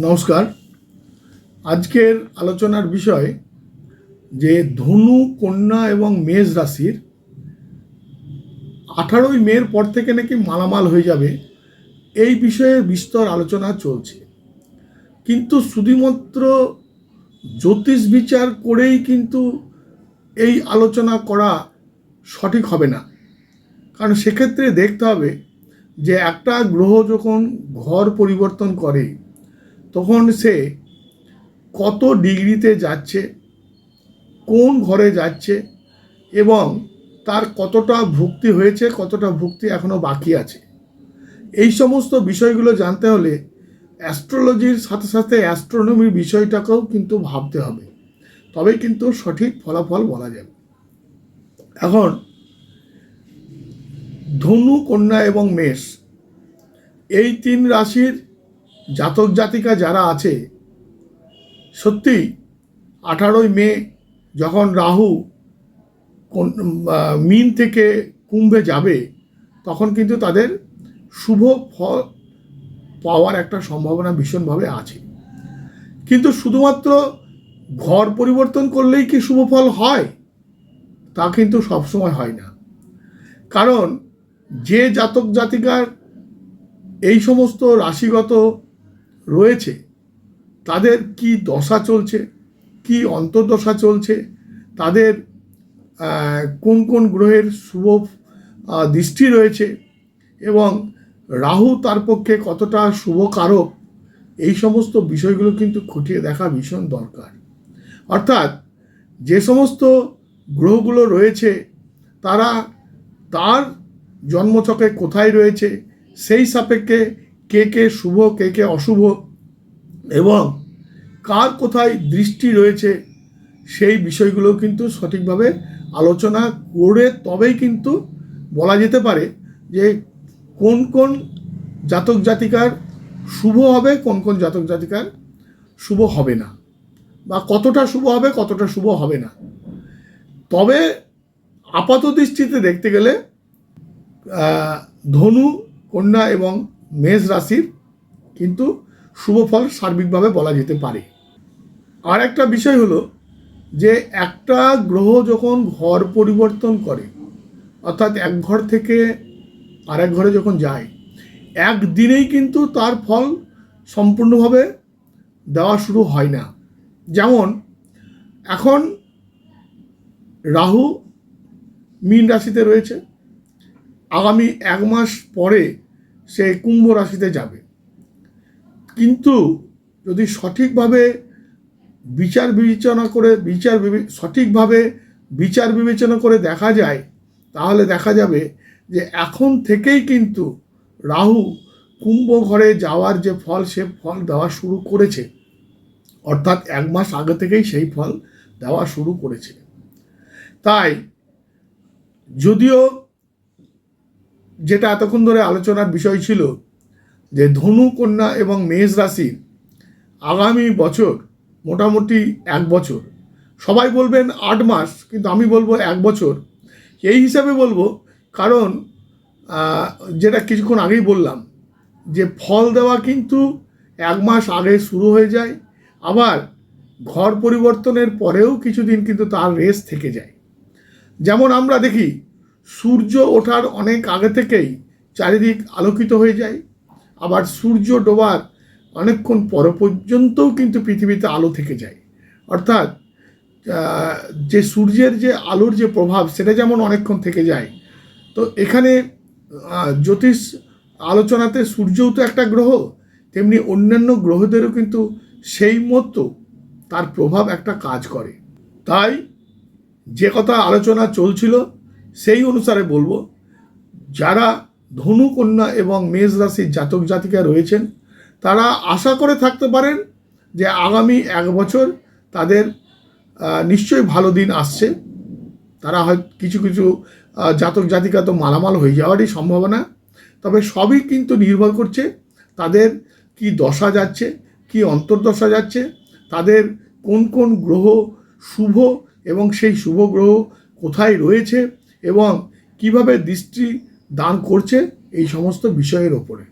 নমস্কার। আজকের আলোচনার বিষয় যে ধনু, কন্যা এবং মেষ রাশির আঠারোই মের পর থেকে নাকি মালামাল হয়ে যাবে, এই বিষয়ে বিস্তর আলোচনা চলছে। কিন্তু শুধুমাত্র জ্যোতিষ বিচার করেই কিন্তু এই আলোচনা করা সঠিক হবে না। কারণ সেক্ষেত্রে দেখতে হবে যে একটা গ্রহ যখন ঘর পরিবর্তন করে তখন সে কত ডিগ্রিতে যাচ্ছে, কোন ঘরে যাচ্ছে এবং তার কতটা ভুক্তি হয়েছে, কতটা ভুক্তি এখনও বাকি আছে। এই সমস্ত বিষয়গুলো জানতে হলে অ্যাস্ট্রোলজির সাথে সাথে অ্যাস্ট্রোনমির বিষয়টাকেও কিন্তু ভাবতে হবে। তবে কিন্তু সঠিক ফলাফল বলা যাবে। এখন, ধনু, কন্যা এবং মেষ, এই তিন রাশির জাতক জাতিকা যারা আছে, সত্যি আঠারোই মে যখন রাহু মিন থেকে কুম্ভে যাবে, তখন কিন্তু তাদের শুভ ফল পাওয়ার একটা সম্ভাবনা ভীষণভাবে আছে। কিন্তু শুধুমাত্র ঘর পরিবর্তন করলেই কি শুভ ফল হয়? তা কিন্তু সবসময় হয় না। কারণ যে জাতক জাতিকার এই সমস্ত রাশিগত রয়েছে। তাদের কি দশা চলছে? কি অন্তর্দশা চলছে? তাদের কোন কোন গ্রহের শুভ দৃষ্টি রয়েছে? এবং রাহু তার পক্ষে কতটা শুভকারক? এই সমস্ত বিষয়গুলো কিন্তু খুঁটিয়ে দেখা ভীষণ দরকার। অর্থাৎ যে সমস্ত গ্রহগুলো রয়েছে, তারা তার জন্মছকে কোথায় রয়েছে, সেই সাপেক্ষে কে কে শুভ, কে কে অশুভ এবং কার কোথায় দৃষ্টি রয়েছে সেই বিষয়গুলো কিন্তু সঠিকভাবে আলোচনা করে তবেই কিন্তু বলা যেতে পারে যে কোন কোন জাতক জাতিকার শুভ হবে, কোন কোন জাতক জাতিকার শুভ হবে না বা কতটা শুভ হবে, কতটা শুভ হবে না। তবে আপাত দৃষ্টিতে দেখতে গেলে ধনু, কন্যা এবং মেষ রাশির কিন্তু শুভ ফল সার্বিকভাবে বলা যেতে পারে। আর একটা বিষয় হলো যে একটা গ্রহ যখন ঘর পরিবর্তন করে, অর্থাৎ এক ঘর থেকে আরেক ঘরে যখন যায়, একদিনেই কিন্তু তার ফল সম্পূর্ণভাবে দেওয়া শুরু হয় না। যেমন এখন রাহু মীন রাশিতে রয়েছে। আগামী এক মাস পরে সে কুম্ভ রাশিতে যাবে। কিন্তু যদি সঠিকভাবে বিচার বিবেচনা করে, বিচার সঠিকভাবে বিচার বিবেচনা করে দেখা যায়, তাহলে দেখা যাবে যে এখন থেকেই কিন্তু রাহু কুম্ভ ঘরে যাওয়ার যে ফল, সে ফল দেওয়া শুরু করেছে। অর্থাৎ এক মাস আগে থেকেই সেই ফল দেওয়া শুরু করেছে। তাই যদিও যেটা এতক্ষণ ধরে আলোচনার বিষয় ছিল যে ধনু, কন্যা এবং মেষ রাশির আগামী বছর, মোটামুটি এক বছর, সবাই বলবেন আট মাস, কিন্তু আমি বলব এক বছর। এই হিসাবে বলব, কারণ যেটা কিছুক্ষণ আগেই বললাম, যে ফল দেওয়া কিন্তু এক মাস আগে শুরু হয়ে যায়, আবার ঘর পরিবর্তনের পরেও কিছুদিন কিন্তু তার রেস থেকে যায়। যেমন আমরা দেখি সূর্য ওঠার অনেক আগে থেকেই চারিদিক আলোকিত হয়ে যায়। আবার সূর্য ডোবার অনেকক্ষণ পর পর্যন্তও কিন্তু পৃথিবীতে আলো থেকে যায়। অর্থাৎ যে সূর্যের যে আলোর যে প্রভাব, সেটা যেমন অনেকক্ষণ থেকে যায়। তো এখানে জ্যোতিষ আলোচনাতে সূর্যও তো একটা গ্রহ, তেমনি অন্যান্য গ্রহদেরও কিন্তু সেই মতো তার প্রভাব একটা কাজ করে। তাই যে কথা আলোচনা চলছিল সেই অনুসারে বলব, যারা ধনুকন্যা এবং মেষ রাশির জাতক জাতিকা রয়েছেন, তারা আশা করে থাকতে পারেন যে আগামী এক বছর তাদের নিশ্চয়ই ভালো দিন আসছে। তারা হয় কিছু কিছু জাতক জাতিকা তো মালামাল হয়ে যাওয়ারই সম্ভাবনা, তবে সবই কিন্তু নির্ভর করছে তাদের কি দশা যাচ্ছে, কি অন্তর্দশা যাচ্ছে, তাদের কোন কোন গ্রহ শুভ এবং সেই শুভ গ্রহ কোথায় রয়েছে এবং কীভাবে দৃষ্টি দান করছে এই সমস্ত বিষয়ের ওপরে।